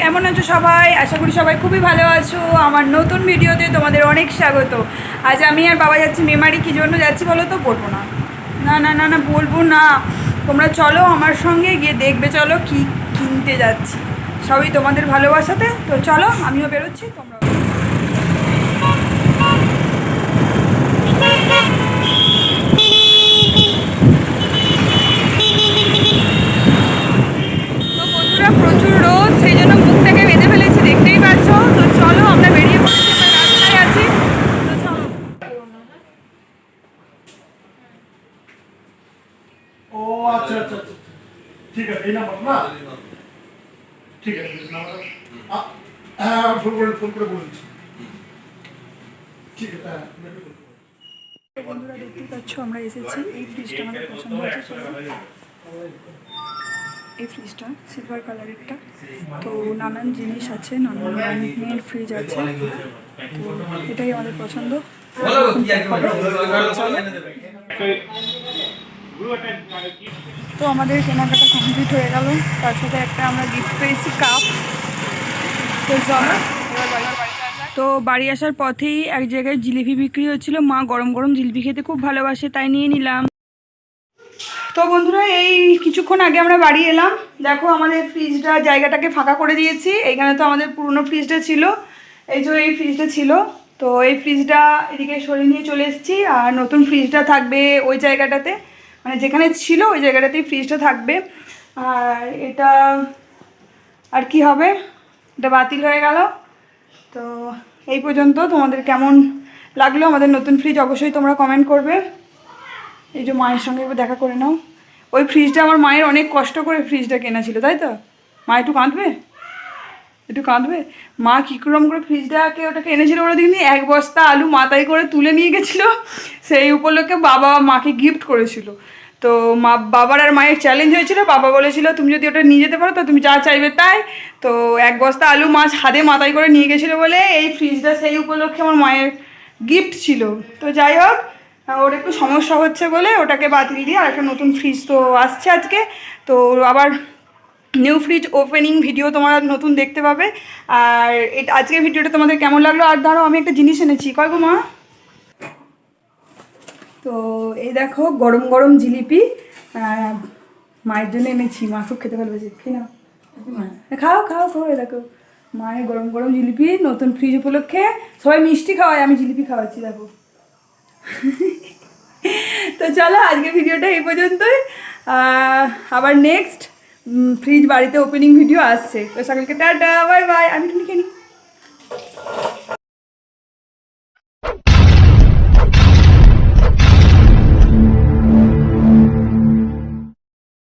কেমন আছো সবাই? আশা করি সবাই খুবই ভালো আছো। আমার নতুন ভিডিওতে তোমাদের অনেক স্বাগত। আজ আমি আর বাবা যাচ্ছি, মেমারি। কী জন্য যাচ্ছি বলো তো? বলব না। না না না না, বলব না। তোমরা চলো আমার সঙ্গে গিয়ে দেখবে, চলো কি কিনতে যাচ্ছি। সবই তোমাদের ভালোবাসাতে। তো চলো, আমিও বেরোচ্ছি তোমরা বন্ধুরা প্রচুর রোদ সেই জন্য মুখটাকে বেঁধে ফেলেছি দেখতেই পাচ্ছ। তো চলো আমরা বেরিয়ে পড়েছি রাস্তায় আছি। ও আচ্ছা আচ্ছা আচ্ছা ঠিক আছে এই নাম্বার না? ঠিক আছে নাম্বার হ্যাঁ ফোন করে ফোন করে বলেছি ঠিক আছে হ্যাঁ আমি ফোন করে বলছি। বন্ধুরা দেখতেই পাচ্ছ আমরা এসেছি এই ফ্রিজটা আমাদের পছন্দ হয়েছে। এই ফ্রিজটা সিলভার কালারেরটা তো নানান জিনিস আছে, নানান রঙের ফ্রিজ আছে। তো এটাই আমাদের পছন্দ। তো আমাদের কেনাকাটা কমপ্লিট হয়ে গেল। তার সাথে একটা আমরা গিফট পেয়েছি কাপ তো তো বাড়ি আসার পথেই এক জায়গায় জিলিপি বিক্রি হচ্ছিল। মা গরম গরম জিলিপি খেতে খুব ভালোবাসে, তাই নিয়ে নিলাম। তো বন্ধুরা, এই কিছুক্ষণ আগে আমরা বাড়ি এলাম। দেখো আমাদের ফ্রিজটা জায়গাটাকে ফাঁকা করে দিয়েছি। এইখানে তো আমাদের পুরনো ফ্রিজটা ছিল। এই যে এই ফ্রিজটা ছিল। তো এই ফ্রিজটা এদিকে সরিয়ে নিয়ে চলে এসেছি। আর নতুন ফ্রিজটা থাকবে ওই জায়গাটাতে। মানে যেখানে ছিল, ওই জায়গাটাতেই ফ্রিজটা থাকবে। আর এটা, আর কি হবে? এটা বাতিল হয়ে গেল। তো এই পর্যন্ত তোমাদের কেমন লাগল? আমাদের নতুন ফ্রিজ অবশ্যই তোমরা কমেন্ট করবে। এই যে মায়ের সঙ্গে একবার দেখা করে নাও। ওই ফ্রিজটা আমার মায়ের অনেক কষ্ট করে ফ্রিজটা কেনা ছিল, তাই তো? মা একটু কাঁদবে? একটু কাঁদবে? মা কী রকম করে ফ্রিজটাকে ওটাকে এনেছিল ওরা দেখিনি? এক বস্তা আলু মাথায় করে তুলে নিয়ে গেছিল। সেই উপলক্ষে বাবা মাকে গিফট করেছিল। তো মা, বাবার আর মায়ের চ্যালেঞ্জ হয়েছিল। বাবা বলেছিল, তুমি যদি ওটা নিয়ে যেতে পারো, তো তুমি যা চাইবে তাই। তো এক বস্তা আলু মাছ হাতে মাথায় করে নিয়ে গেছিল বলে এই ফ্রিজটা সেই উপলক্ষে আমার মায়ের গিফট ছিল। তো যাই হোক ওর একটু সমস্যা হচ্ছে বলে ওটাকে বাতিল দিয়ে আর একটা নতুন ফ্রিজ তো আসছে আজকে। তো আবার নিউ ফ্রিজ ওপেনিং ভিডিও তোমরা নতুন দেখতে পাবে। আর এটা আজকের ভিডিওটা তোমাদের কেমন লাগল? আর ধরো আমি একটা জিনিস এনেছি। কয় গো মা? তো এই দেখো গরম গরম জিলিপি। মায়ের জন্য এনেছি। মা খুব খেতে ভালোবাসে। খেয়ে নাও। খাও খাও খাও এই দেখো। মায়ের গরম গরম জিলিপি নতুন ফ্রিজ উপলক্ষে সবাই মিষ্টি খাওয়ায় আমি জিলিপি খাওয়াচ্ছি দেখো। তো চলো, আজকে ভিডিওটা এই পর্যন্তই। আবার নেক্সট ফ্রিজ বাড়িতে ওপেনিং ভিডিও আসছে। তো সকলকে টাটা বাই বাই আমি খেয়ে নিই।